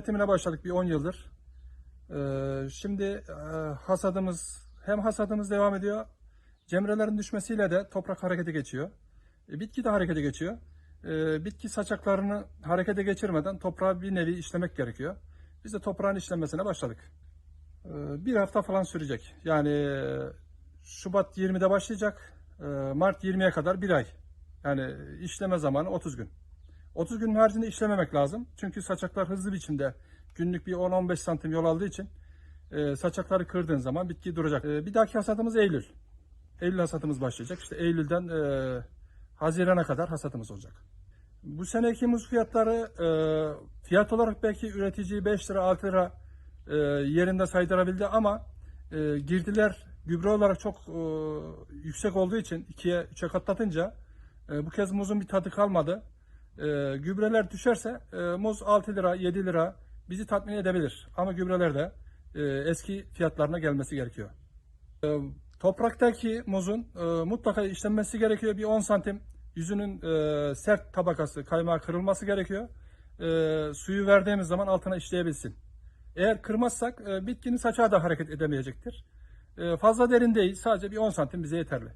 üretimine başladık bir 10 yıldır. Ee, şimdi e, hasadımız hem hasadımız devam ediyor. Cemrelerin düşmesiyle de toprak harekete geçiyor. E, bitki de harekete geçiyor. E, bitki saçaklarını harekete geçirmeden toprağı bir nevi işlemek gerekiyor. Biz de toprağın işlenmesine başladık. E, bir hafta falan sürecek. Yani e, Şubat 20'de başlayacak. Mart 20'ye kadar bir ay. Yani işleme zamanı 30 gün. 30 günün haricinde işlememek lazım. Çünkü saçaklar hızlı biçimde günlük bir 10-15 santim yol aldığı için e, saçakları kırdığın zaman bitki duracak. E, bir dahaki hasadımız Eylül. Eylül hasadımız başlayacak. İşte Eylül'den e, Haziran'a kadar hasadımız olacak. Bu seneki muz fiyatları e, fiyat olarak belki üreticiyi 5 lira 6 lira e, yerinde saydırabildi ama e, girdiler gübre olarak çok e, yüksek olduğu için 2'ye 3'e katlatınca e, bu kez muzun bir tadı kalmadı. E, gübreler düşerse e, muz 6 lira 7 lira bizi tatmin edebilir. Ama gübreler de e, eski fiyatlarına gelmesi gerekiyor. E, topraktaki muzun e, mutlaka işlenmesi gerekiyor. Bir 10 santim yüzünün e, sert tabakası kaymağı kırılması gerekiyor. E, suyu verdiğimiz zaman altına işleyebilsin. Eğer kırmazsak e, bitkinin saçağı da hareket edemeyecektir. E, fazla derin değil sadece bir 10 santim bize yeterli.